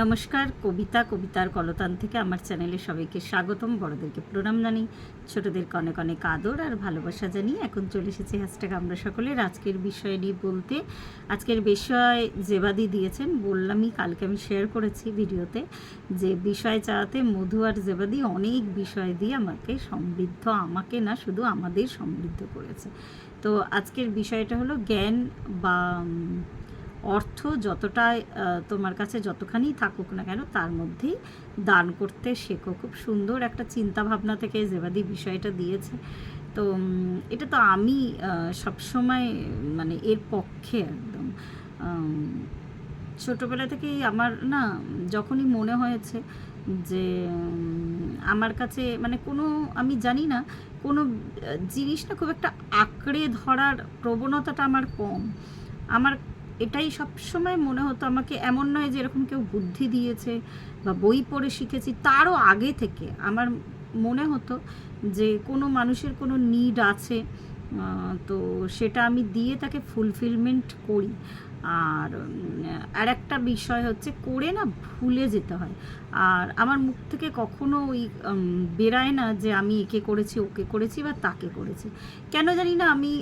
নমস্কার, কবিতা, কবিতার কলতান থেকে আমার চ্যানেলে সবাইকে স্বাগতম। বড়দেরকে প্রণাম জানি ছোটদেরকে অনেক অনেক আদর আর ভালোবাসা জানি এখন চলে এসেছি হ্যাশট্যাগ আমরা সকলের আজকের বিষয় নিয়ে বলতে। আজকের বিষয় জেবাদি দিয়েছেন, বললামই কালকে আমি শেয়ার করেছি ভিডিওতে যে বিষয় চাওয়াতে মধু আর জেবাদি অনেক বিষয় দিয়ে আমাকে সমৃদ্ধ, আমাকে না শুধু আমাদের সমৃদ্ধ করেছে। তো আজকের বিষয়টা হলো জ্ঞান বা অর্থ যতটাই তোমার কাছে যতখানি থাকুক না কেন তার মধ্যেই দান করতে শেখো। খুব সুন্দর একটা চিন্তা ভাবনা থেকে জেবাদি বিষয়টা দিয়েছে। তো এটা তো আমি সবসময় মানে এর পক্ষে একদম। ছোটোবেলা থেকেই আমার না যখনই মনে হয়েছে যে আমার কাছে মানে কোনো আমি জানি না কোনো আহ, জিনিস না খুব একটা আঁকড়ে ধরার প্রবণতাটা আমার কম। আমার এটাই সবসময় মনে হতো আমাকে। এমন নয় যে এরকম কেউ বুদ্ধি দিয়েছে বা বই পড়ে শিখেছি। তারও আগে থেকে আমার মনে হতো যে কোনো মানুষের কোনো নিড আছে। তো সেটা আমি দিয়ে তাকে ফুলফিলমেন্ট করি। আর আর একটা বিষয় হচ্ছে করে না ভুলে যেতে হয়। আর আমার মুখ থেকে কখনো ওই বেরায় না যে আমি একে করেছি, ওকে করেছি বা তাকে করেছি। কেন জানি না আমি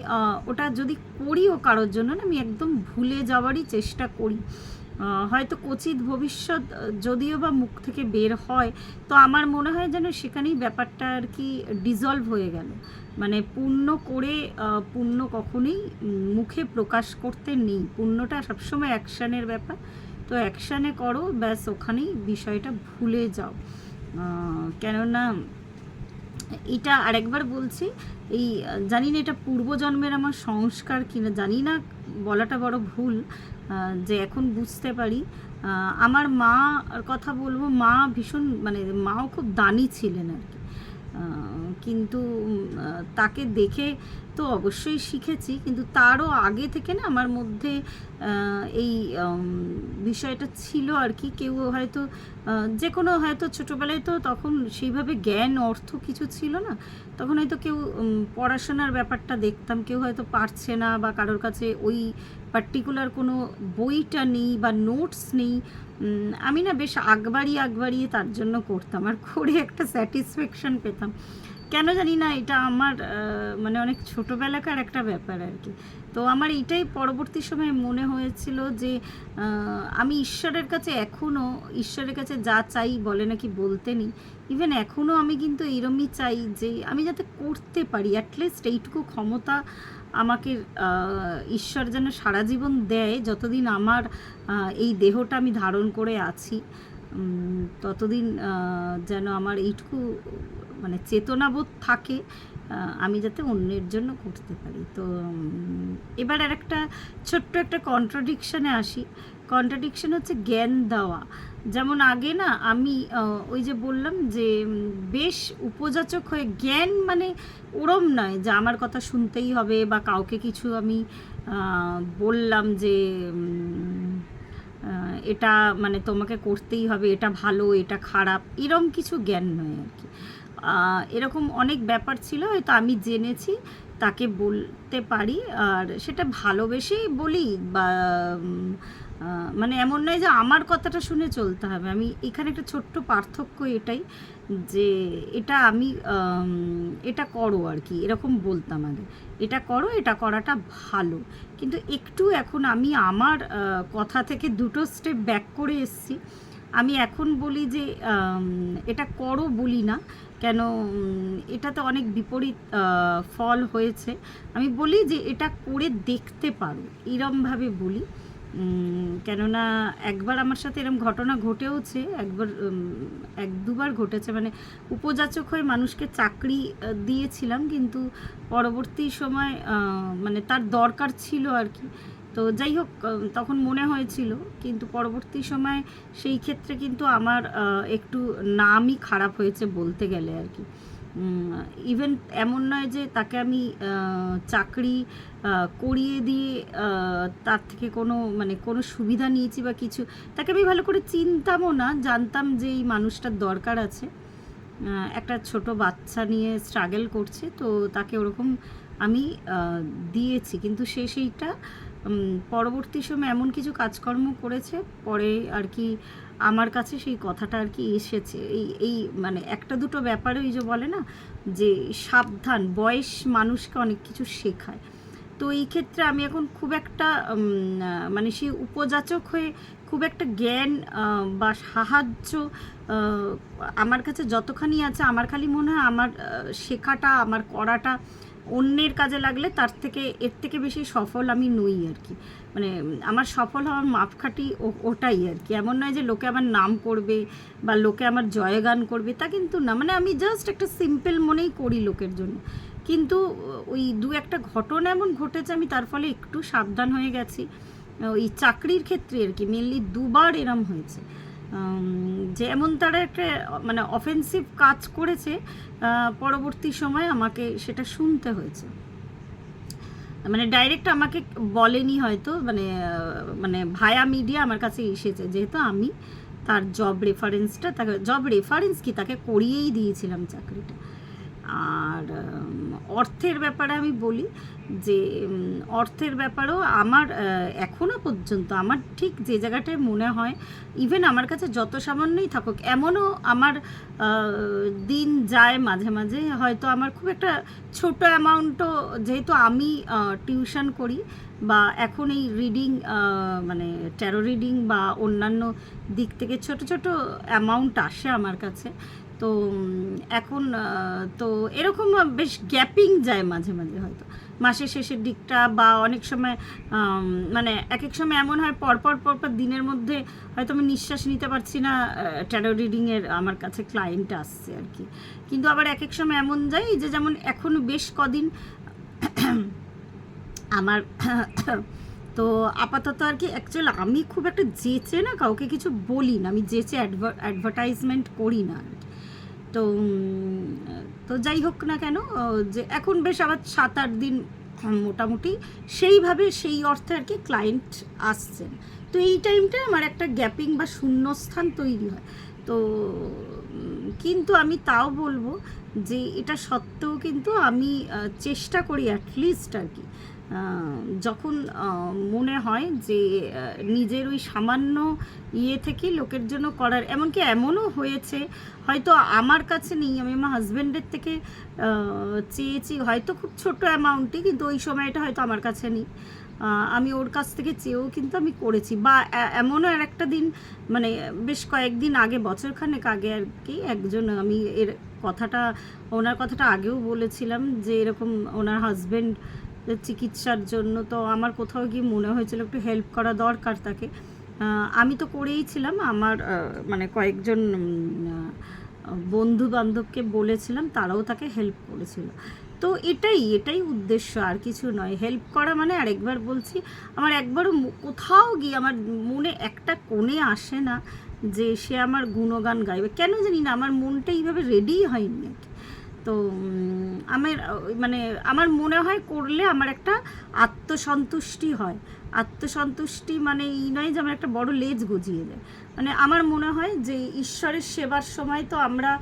ওটা যদি করিও কারোর জন্য না আমি একদম ভুলে যাওয়ারই চেষ্টা করি। হয়তো কচিত ভবিষ্যৎ যদিও বা মুখ থেকে বের হয়, তো আমার মনে হয় যেন সেখানেই ব্যাপারটা আর কি ডিজলভ হয়ে গেল। মানে পুণ্য করে পুণ্য কখনোই মুখে প্রকাশ করতে নেই। পুণ্যটা সবসময় অ্যাকশানের ব্যাপার। তো অ্যাকশানে করো, ব্যাস ওখানেই বিষয়টা ভুলে যাও। কেননা এটা আরেকবার বলছি, এই, জানি না এটা পূর্বজন্মের আমার সংস্কার কিনা, জানি না বলাটা বড় ভুল যে এখন বুঝতে পারি আমার মা কথা বলব, মা ভীষণ মানে মাও খুব দানি ছিলেন আর কি। কিন্তু তাকে দেখে তো অবশ্যই শিখেছি, কিন্তু তারও আগে থেকে না আমার মধ্যে এই বিষয়টা ছিল আর কি। কেউ হয়তো যে কোনো হয়তো ছোটোবেলায় তো তখন সেইভাবে জ্ঞান, অর্থ কিছু ছিল না। তখন হয়তো কেউ পড়াশোনার ব্যাপারটা দেখতাম, কেউ হয়তো পারছে না বা কারোর কাছে ওই পার্টিকুলার কোনো বইটা নেই বা নোটস নেই আমি না বেশ আগবাড়িয়ে আগবাড়িয়ে তার জন্য করতাম আর করে একটা স্যাটিসফ্যাকশন পেতাম। কেন জানি না এটা আমার মানে অনেক ছোটোবেলাকার একটা ব্যাপার আর কি। তো আমার এইটাই পরবর্তী সময়ে মনে হয়েছিল যে আমি ঈশ্বরের কাছে এখনও ঈশ্বরের কাছে যা চাই বলে নাকি বলতে নেই। ইভেন এখনও আমি কিন্তু এরমই চাই যে, আমি যাতে করতে পারি অ্যাটলিস্ট এইটুকু ক্ষমতা আমাকে ঈশ্বর যেন সারা জীবন দেয় যতদিন আমার এই দেহটা আমি ধারণ করে আছি। ততদিন যেন আমার এইটুকু মানে চেতনাবোধ থাকে আমি যাতে অন্যের জন্য করতে পারি। তো এবার আর একটা ছোট্ট একটা কন্ট্রাডিকশানে আসি। কন্ট্রাডিকশন হচ্ছে জ্ঞান দেওয়া। যেমন আগে না, আমি ওই যে বললাম যে বেশ উপযাচক হয়ে জ্ঞান মানে ওরম নয় যে আমার কথা শুনতেই হবে বা কাউকে কিছু আমি বললাম যে এটা মানে তোমাকে করতেই হবে, এটা ভালো, এটা খারাপ, এরম কিছু জ্ঞান নয় আর কি। এরকম অনেক ব্যাপার ছিল, হয়তো আমি জেনেছি, তাকে বলতে পারি, আর সেটা ভালোবেসেই বলি বা মানে এমন নয় যে আমার কথাটা শুনে চলতে হবে। আমি এখানে একটা ছোট্ট পার্থক্য এটাই যে এটা আমি এটা করো আর কি, এরকম বলতাম আগে। এটা করো, এটা করাটা ভালো। কিন্তু একটু এখন আমি আমার কথা থেকে দুটো স্টেপ ব্যাক করে এসেছি। আমি এখন বলি যে এটা করো বলি না, কেন এটাতে অনেক বিপরীত ফল হয়েছে। আমি বলি যে এটা করে দেখতে পারো, এরমভাবে বলি। কেননা একবার আমার সাথে এরম ঘটনা ঘটেওছে, একবার এক দুবার ঘটেছে মানে উপযাচক হয়ে মানুষকে চাকরি দিয়েছিলাম, কিন্তু পরবর্তী সময় মানে তার দরকার ছিল আর কি। তো যাই হোক তখন মনে হয়েছিল, কিন্তু পরবর্তী সময় সেই ক্ষেত্রে কিন্তু আমার একটু নামই খারাপ হয়েছে বলতে গেলে আর কি। ইভেন এমন নয় যে তাকে আমি চাকরি করিয়ে দিয়ে তার থেকে কোনো মানে কোনো সুবিধা নিয়েছি বা কিছু, তাকে আমি ভালো করে চিনতামও না, জানতাম যে এই মানুষটার দরকার আছে। একটা ছোট বাচ্চা নিয়ে স্ট্রাগল করছে, তো তাকে ওরকম আমি দিয়েছি। কিন্তু সে সেইটা পরবর্তী সময় এমন কিছু কাজকর্ম করেছে, পরে আর কি আমার কাছে সেই কথাটা আর কি এসেছে। এই এই মানে একটা দুটো ব্যাপারে ওই যে বলে না, যে সাবধান, বয়স মানুষকে অনেক কিছু শেখায়। তো এই ক্ষেত্রে আমি এখন খুব একটা মানে সেই উপযাচক হয়ে খুব একটা জ্ঞান বা সাহায্য আমার কাছে যতখানি আছে, আমার খালি মনে হয় আমার শেখাটা, আমার করাটা অন্যের কাজে লাগলে তার থেকে, এর থেকে বেশি সফল আমি নই আর কি। মানে আমার সফল হওয়ার মাপকাঠি ওটাই আর কি। এমন নয় যে লোকে আমার নাম করবে বা লোকে আমার জয়গান করবে, তা কিন্তু না। মানে আমি জাস্ট একটা সিম্পল মনেই করি লোকের জন্য। কিন্তু ওই দু একটা ঘটনা এমন ঘটেছে, আমি তার ফলে একটু সাবধান হয়ে গেছি। ওই চাকরির ক্ষেত্রে আর কি মেনলি দুবার এরম হয়েছে। যেমন তারা একটা মানে অফেন্সিভ কাজ করেছে পরবর্তী সময় আমাকে সেটা শুনতে হয়েছে। মানে ডাইরেক্ট আমাকে বলেনি হয়তো মানে মানে ভায়া মিডিয়া আমার কাছে এসেছে, যেহেতু আমি তার জব রেফারেন্সটা তাকে জব রেফারেন্স কি তাকে করিয়েই দিয়েছিলাম চাকরিটা। আর অর্থের ব্যাপারে আমি বলি যে অর্থের ব্যাপারেও আমার আহ, এখনও পর্যন্ত আমার ঠিক যে জায়গাটায় মনে হয় ইভেন আমার কাছে যত সামান্যই থাকুক এমনও আমার দিন যায় মাঝে মাঝে হয়তো আমার খুব একটা ছোট অ্যামাউন্টও যেহেতু আমি টিউশন করি বা এখন এই রিডিং মানে ট্যারো রিডিং বা অন্যান্য দিক থেকে ছোট ছোট অ্যামাউন্ট আসে আমার কাছে তো এখন তো এরকম বেশ গ্যাপিং যায় মাঝে মাঝে হয়তো মাসের শেষের দিকটা বা অনেক সময় মানে এক এক সময় এমন হয় পরপর পরপর দিনের মধ্যে হয়তো আমি নিঃশ্বাস নিতে পারছি না ট্যারো রিডিংয়ের আমার কাছে ক্লায়েন্ট আসছে আর কি কিন্তু আবার এক এক সময় এমন যায় যে যেমন এখন বেশ কদিন আমার তো আপাতত আর কি অ্যাকচুয়াল আমি খুব একটা যেচে না, কাউকে কিছু বলি না, আমি যেচে অ্যাডভার্টাইজমেন্ট করি না আর। তো তো যাই হোক না কেন যে এখন বেশ আবার সাত আট দিন মোটামুটি সেইভাবে সেই অর্থে আর কি ক্লায়েন্ট আসছেন। তো এই টাইমটা আমার একটা গ্যাপিং বা শূন্যস্থান তৈরি হয়। তো কিন্তু আমি তাও বলব যে এটা সত্ত্বেও কিন্তু আমি চেষ্টা করি অ্যাটলিস্ট আর কি যখন মনে হয় যে নিজের ওই সামান্য ইয়ে থেকে লোকের জন্য করার, এমনকি এমনও হয়েছে, হয়তো আমার কাছে নেই, আমি আমার হাজব্যান্ডের থেকে চেয়েছি, হয়তো খুব ছোট অ্যামাউন্টই কিন্তু ওই সময়টা হয়তো আমার কাছে নেই। আমি ওর কাছ থেকে চেয়েও কিন্তু আমি করেছি, বা এমনও আর একটা দিন মানে বেশ কয়েকদিন আগে, বছরখানেক আগে আর কি, একজন আমি এর কথাটা, ওনার কথাটা আগেও বলেছিলাম যে, এরকম ওনার হাজব্যান্ড চিকিৎসার জন্য, তো আমার কোথাও গিয়ে মনে হয়েছিল একটু হেল্প করা দরকার তাকে। আমি তো করেই ছিলাম, আমার মানে কয়েকজন বন্ধু বান্ধবকে বলেছিলাম, তারাও তাকে হেল্প করেছিল। তো এটাই এটাই উদ্দেশ্য, আর কিছু নয়। হেল্প করা মানে আরেকবার বলছি, আমার একবারও কোথাও গিয়ে আমার মনে একটা কোণে আসে না যে সে আমার গুণগান গাইবে। কেন জানি না, আমার মনটা এইভাবে রেডিই হয়নি আর কি। তো আমার মানে আমার মনে হয় করলে আমার একটা আত্মসন্তুষ্টি হয়। আত্মসন্তুষ্টি মানে এই নয় যে আমার একটা বড় লেজ গজিয়ে যায়। মানে আমার মনে হয় যে ঈশ্বরের সেবার সময় তো আমরা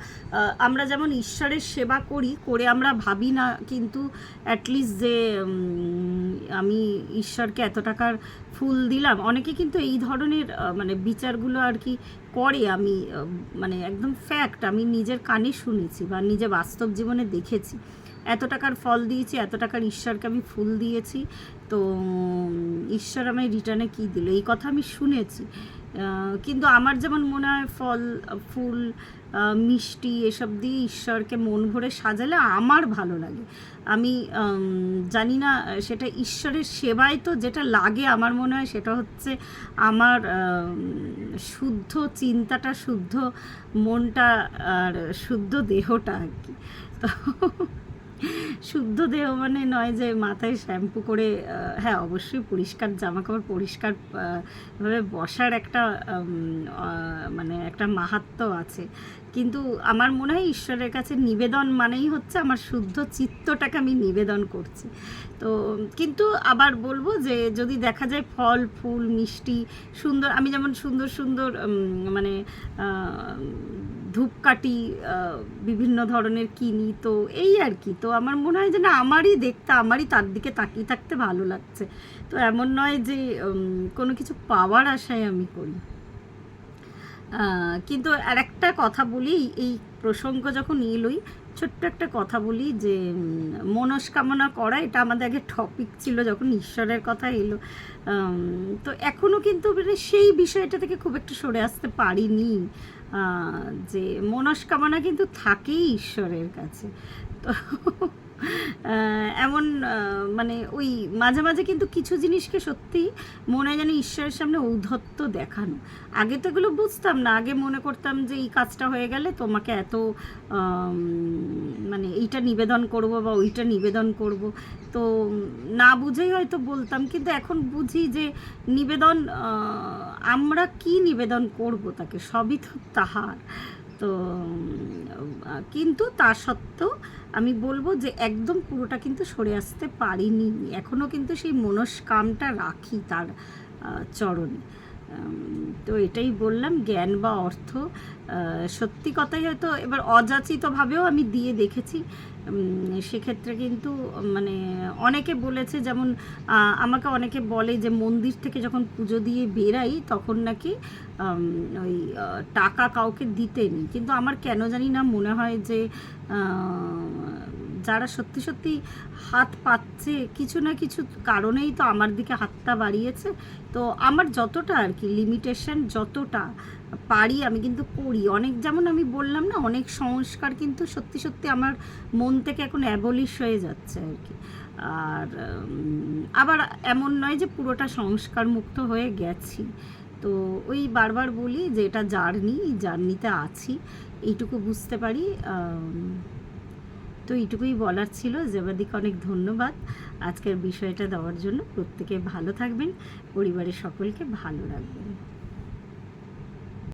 আমরা যেমন ঈশ্বরের সেবা করি, করে আমরা ভাবি না, কিন্তু অ্যাটলিস্ট যে আমি ঈশ্বরকে এত টাকার ফুল দিলাম, অনেকে কিন্তু এই ধরনের মানে বিচারগুলো আর কি করে। আমি মানে একদম ফ্যাক্ট আমি নিজের কানে শুনেছি বা নিজে বাস্তব জীবনে দেখেছি। এত টাকার ফল দিয়েছি, এত টাকার ঈশ্বরকে আমি ফুল দিয়েছি, তো ঈশ্বর আমায় রিটার্নে কী দিল? এই কথা আমি শুনেছি। কিন্তু আমার যেমন মনে হয় ফল, ফুল মিষ্টি এসব দিয়ে ঈশ্বরকে মন ভরে সাজালে আমার ভালো লাগে। আমি জানি না, সেটা ঈশ্বরের সেবায় তো যেটা লাগে আমার মনে হয় সেটা হচ্ছে আমার শুদ্ধ চিন্তাটা, শুদ্ধ মনটা আর শুদ্ধ দেহটা আর কি। তো শুদ্ধ দেহ মানে নয় যে মাথায় শ্যাম্পু করে হ্যাঁ অবশ্যই পরিষ্কার জামা কাপড় পরিষ্কার ভাবে বসার একটা মানে একটা মাহাত্ম্য আছে। কিন্তু আমার মনে হয় ঈশ্বরের কাছে নিবেদন মানেই হচ্ছে আমার শুদ্ধ চিত্তটাকে আমি নিবেদন করছি। তো, কিন্তু আবার বলব যে যদি দেখা যায় ফল, ফুল, মিষ্টি, সুন্দর, আমি যেমন সুন্দর সুন্দর মানে ধূপকাঠি বিভিন্ন ধরনের কিনি, তো এই আর কি। তো আমার মনে হয় যে না, আমারই দেখতে, আমারই তার দিকে তাকিয়ে থাকতে ভালো লাগছে। তো এমন নয় যে কোনো কিছু পাওয়ার আশায় আমি করি। কিন্তু আর একটা কথা বলি, এই প্রসঙ্গ যখন এলোই ছোট্ট একটা কথা বলি যে মনস্কামনা করা এটা আমাদের আগে টপিক ছিল যখন ঈশ্বরের কথা এলো। তো এখনও কিন্তু মানে সেই বিষয়টা থেকে খুব একটু সরে আসতে পারিনি যে মনস্কামনা কিন্তু থাকেই ঈশ্বরের কাছে। তো এমন মানে ওই মাঝে মাঝে কিন্তু কিছু জিনিসকে সত্যি মনে যেন ঈশ্বরের সামনে ঔদ্ধত্য দেখানো। আগে তো এগুলো বুঝতাম না, আগে মনে করতাম যে এই কাজটা হয়ে গেলে তোমাকে এত মানে এইটা নিবেদন করব বা ওইটা নিবেদন করব। তো না বুঝেই হয়তো বলতাম, কিন্তু এখন বুঝি যে নিবেদন আমরা কি নিবেদন করব তাকে, সবই তো তাহার। তো কিন্তু তা সত্ত্বেও আমি বলব যে একদম পুরোটা কিন্তু সরে আসতে পারিনি। এখনও কিন্তু সেই মনস্কামটা রাখি তার চরণে। তো এটাই বললাম, জ্ঞান বা অর্থ সত্যি কথাই হয়তো এবার অযাচিতভাবেও আমি দিয়ে দেখেছি। সেক্ষেত্রে কিন্তু মানে অনেকে বলেছে যেমন আমাকে অনেকে বলে যে মন্দির থেকে যখন পুজো দিয়ে বেরাই তখন নাকি ওই টাকা কাউকে দিতে কিন্তু আমার কেন জানি না মনে হয় যে যারা সত্যি সত্যি হাত পাচ্ছে কিছু না কিছু কারণেই তো আমার দিকে হাতটা বাড়িয়েছে। তো আমার যতটা আর কি লিমিটেশন যতটা পারি আমি কিন্তু করি। অনেক যেমন আমি বললাম না, অনেক সংস্কার কিন্তু সত্যি সত্যি আমার মন থেকে এখন অ্যাবলিশ হয়ে যাচ্ছে আর কি। আর আবার এমন নয় যে পুরোটা সংস্কার মুক্ত হয়ে গেছি। তো ওই বারবার বলি যে এটা জার্নি জার্নিতে আছি। এইটুকু বুঝতে পারি তো এইটুকুই বলার ছিল। জেবাদিকে অনেক ধন্যবাদ আজকের বিষয়টা দেওয়ার জন্য। প্রত্যেকে ভালো থাকবেন, পরিবারের সকলকে ভালো রাখবেন।